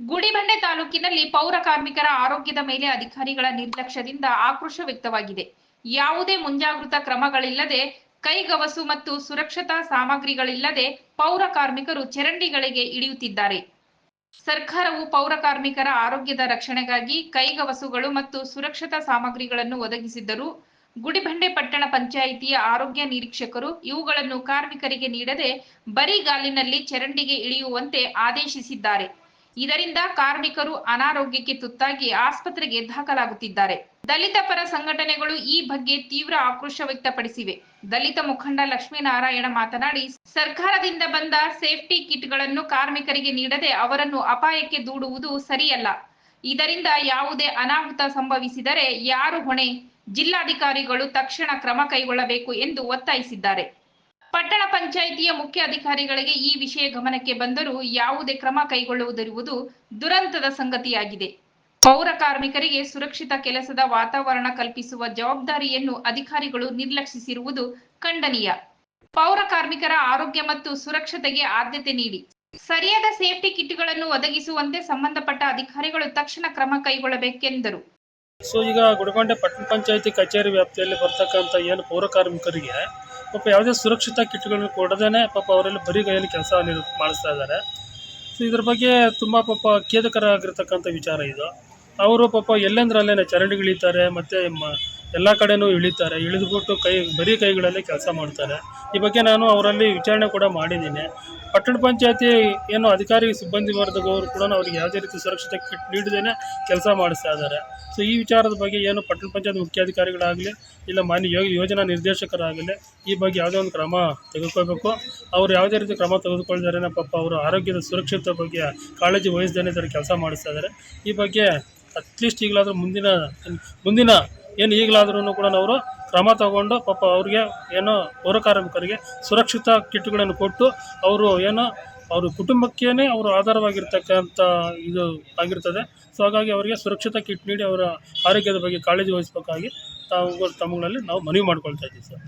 ಗುಡಿಬಂಡೆ ತಾಲೂಕಿನಲ್ಲಿ ಪೌರ ಕಾರ್ಮಿಕರ ಆರೋಗ್ಯದ ಮೇಲೆ ಅಧಿಕಾರಿಗಳ ನಿರ್ಲಕ್ಷ್ಯದಿಂದ ಆಕ್ರೋಶ ವ್ಯಕ್ತವಾಗಿದೆ. ಯಾವುದೇ ಮುಂಜಾಗೃತಾ ಕ್ರಮಗಳಿಲ್ಲದೆ, ಕೈಗವಸು ಮತ್ತು ಸುರಕ್ಷತಾ ಸಾಮಗ್ರಿಗಳಿಲ್ಲದೆ ಪೌರ ಕಾರ್ಮಿಕರು ಚರಂಡಿಗಳಿಗೆ ಇಳಿಯುತ್ತಿದ್ದಾರೆ. ಸರ್ಕಾರವು ಪೌರ ಕಾರ್ಮಿಕರ ಆರೋಗ್ಯದ ರಕ್ಷಣೆಗಾಗಿ ಕೈಗವಸುಗಳು ಮತ್ತು ಸುರಕ್ಷತಾ ಸಾಮಗ್ರಿಗಳನ್ನು ಒದಗಿಸಿದ್ದರೂ, ಗುಡಿಬಂಡೆ ಪಟ್ಟಣ ಪಂಚಾಯಿತಿಯ ಆರೋಗ್ಯ ನಿರೀಕ್ಷಕರು ಇವುಗಳನ್ನು ಕಾರ್ಮಿಕರಿಗೆ ನೀಡದೆ ಬರಿಗಾಲಿನಲ್ಲಿ ಚರಂಡಿಗೆ ಇಳಿಯುವಂತೆ ಆದೇಶಿಸಿದ್ದಾರೆ. ಇದರಿಂದ ಕಾರ್ಮಿಕರು ಅನಾರೋಗ್ಯಕ್ಕೆ ತುತ್ತಾಗಿ ಆಸ್ಪತ್ರೆಗೆ ದಾಖಲಾಗುತ್ತಿದ್ದಾರೆ. ದಲಿತ ಪರ ಸಂಘಟನೆಗಳು ಈ ಬಗ್ಗೆ ತೀವ್ರ ಆಕ್ರೋಶ ವ್ಯಕ್ತಪಡಿಸಿವೆ. ದಲಿತ ಮುಖಂಡ ಲಕ್ಷ್ಮೀನಾರಾಯಣ ಮಾತನಾಡಿ, ಸರ್ಕಾರದಿಂದ ಬಂದ ಸೇಫ್ಟಿ ಕಿಟ್ಗಳನ್ನು ಕಾರ್ಮಿಕರಿಗೆ ನೀಡದೆ ಅವರನ್ನು ಅಪಾಯಕ್ಕೆ ದೂಡುವುದು ಸರಿಯಲ್ಲ. ಇದರಿಂದ ಯಾವುದೇ ಅನಾಹುತ ಸಂಭವಿಸಿದರೆ ಯಾರು ಹೊಣೆ? ಜಿಲ್ಲಾಧಿಕಾರಿಗಳು ತಕ್ಷಣ ಕ್ರಮ ಕೈಗೊಳ್ಳಬೇಕು ಎಂದು ಒತ್ತಾಯಿಸಿದ್ದಾರೆ. ಪಟ್ಟಣ ಪಂಚಾಯಿತಿಯ ಮುಖ್ಯ ಅಧಿಕಾರಿಗಳಿಗೆ ಈ ವಿಷಯ ಗಮನಕ್ಕೆ ಬಂದರೂ ಯಾವುದೇ ಕ್ರಮ ಕೈಗೊಳ್ಳುವುದಿರುವುದು ದುರಂತದ ಸಂಗತಿಯಾಗಿದೆ. ಪೌರ ಕಾರ್ಮಿಕರಿಗೆ ಸುರಕ್ಷಿತ ಕೆಲಸದ ವಾತಾವರಣ ಕಲ್ಪಿಸುವ ಜವಾಬ್ದಾರಿಯನ್ನು ಅಧಿಕಾರಿಗಳು ನಿರ್ಲಕ್ಷಿಸಿರುವುದು ಖಂಡನೀಯ. ಪೌರ ಕಾರ್ಮಿಕರ ಆರೋಗ್ಯ ಮತ್ತು ಸುರಕ್ಷತೆಗೆ ಆದ್ಯತೆ ನೀಡಿ. ಸರಿಯಾದ ಸೇಫ್ಟಿ ಕಿಟ್ಗಳನ್ನು ಒದಗಿಸುವಂತೆ ಸಂಬಂಧಪಟ್ಟ ಅಧಿಕಾರಿಗಳು ತಕ್ಷಣ ಕ್ರಮ ಕೈಗೊಳ್ಳಬೇಕೆಂದರು. ಸೊ ಈಗ ಗುಡಗೊಂಡೆ ಪಟ್ಟಣ ಪಂಚಾಯತಿ ಕಚೇರಿ ವ್ಯಾಪ್ತಿಯಲ್ಲಿ ಬರ್ತಕ್ಕಂಥ ಏನು ಪೌರ ಕಾರ್ಮಿಕರಿಗೆ ಪಾಪ ಯಾವುದೇ ಸುರಕ್ಷಿತ ಕಿಟ್ಗಳನ್ನು ಕೊಡದೇನೆ ಪಾಪ ಅವರೆಲ್ಲ ಬರೀ ಕೈಯಲ್ಲಿ ಕೆಲಸ ಮಾಡಿಸ್ತಾ ಇದ್ದಾರೆ. ಸೊ ಇದ್ರ ಬಗ್ಗೆ ತುಂಬ ಪಾಪ ಖೇದಕರ ಆಗಿರ್ತಕ್ಕಂಥ ವಿಚಾರ ಇದು. ಅವರು ಪಾಪ ಎಲ್ಲೆಂದ್ರಲ್ಲೇ ಚರಂಡಿಗಿಳಿತಾರೆ ಮತ್ತು ಮ, ಎಲ್ಲ ಕಡೆನೂ ಇಳಿತಾರೆ, ಇಳಿದುಬಿಟ್ಟು ಕೈ, ಬರೀ ಕೈಗಳಲ್ಲಿ ಕೆಲಸ ಮಾಡ್ತಾರೆ. ಈ ಬಗ್ಗೆ ನಾನು ಅವರಲ್ಲಿ ವಿಚಾರಣೆ ಕೂಡ ಮಾಡಿದ್ದೀನಿ. ಪಟ್ಟಣ ಪಂಚಾಯತಿ ಏನು ಅಧಿಕಾರಿ, ಸಿಬ್ಬಂದಿ ವರ್ಗದವರು ಕೂಡ ಅವ್ರಿಗೆ ಯಾವುದೇ ರೀತಿ ಸುರಕ್ಷತೆ ಕಿಟ್ ನೀಡದೇ ಕೆಲಸ ಮಾಡಿಸ್ತಾ ಇದ್ದಾರೆ. ಸೊ ಈ ವಿಚಾರದ ಬಗ್ಗೆ ಏನು ಪಟ್ಟಣ ಪಂಚಾಯತ್ ಮುಖ್ಯಾಧಿಕಾರಿಗಳಾಗಲಿ, ಇಲ್ಲ ಮಾನ್ಯ ಯೋಜನಾ ನಿರ್ದೇಶಕರಾಗಲಿ, ಈ ಬಗ್ಗೆ ಯಾವುದೇ ಒಂದು ಕ್ರಮ ತೆಗೆದುಕೊಳ್ಬೇಕು. ಅವರು ಯಾವುದೇ ರೀತಿ ಕ್ರಮ ತೆಗೆದುಕೊಳ್ತಾರೆ ಪಾಪ, ಅವರು ಆರೋಗ್ಯದ ಸುರಕ್ಷತೆ ಬಗ್ಗೆ ಕಾಳಜಿ ವಹಿಸ್ದೇ ಕೆಲಸ ಮಾಡಿಸ್ತಾ ಇದ್ದಾರೆ. ಈ ಬಗ್ಗೆ ಅಟ್ಲೀಸ್ಟ್ ಈಗಲಾದರೂ ಮುಂದಿನ ಮುಂದಿನ ಏನು ಈಗಲಾದ್ರೂ ಕೂಡ ಅವರು ಕ್ರಮ ತಗೊಂಡು ಪಾಪ ಅವ್ರಿಗೆ ಏನೋ ಪೌರ ಕಾರ್ಮಿಕರಿಗೆ ಸುರಕ್ಷಿತ ಕಿಟ್ಗಳನ್ನು ಕೊಟ್ಟು ಅವರು ಏನೋ ಅವ್ರ ಕುಟುಂಬಕ್ಕೇ ಅವರು ಆಧಾರವಾಗಿರ್ತಕ್ಕಂಥ ಇದು ಆಗಿರ್ತದೆ. ಸೊ ಹಾಗಾಗಿ ಅವರಿಗೆ ಸುರಕ್ಷಿತ ಕಿಟ್ ನೀಡಿ ಅವರ ಆರೋಗ್ಯದ ಬಗ್ಗೆ ಕಾಳಜಿ ವಹಿಸಬೇಕಾಗಿ ತಾವು ತಮ್ಮಗಳಲ್ಲಿ ನಾವು ಮನವಿ ಮಾಡ್ಕೊಳ್ತಾ ಇದ್ದೀವಿ ಸರ್.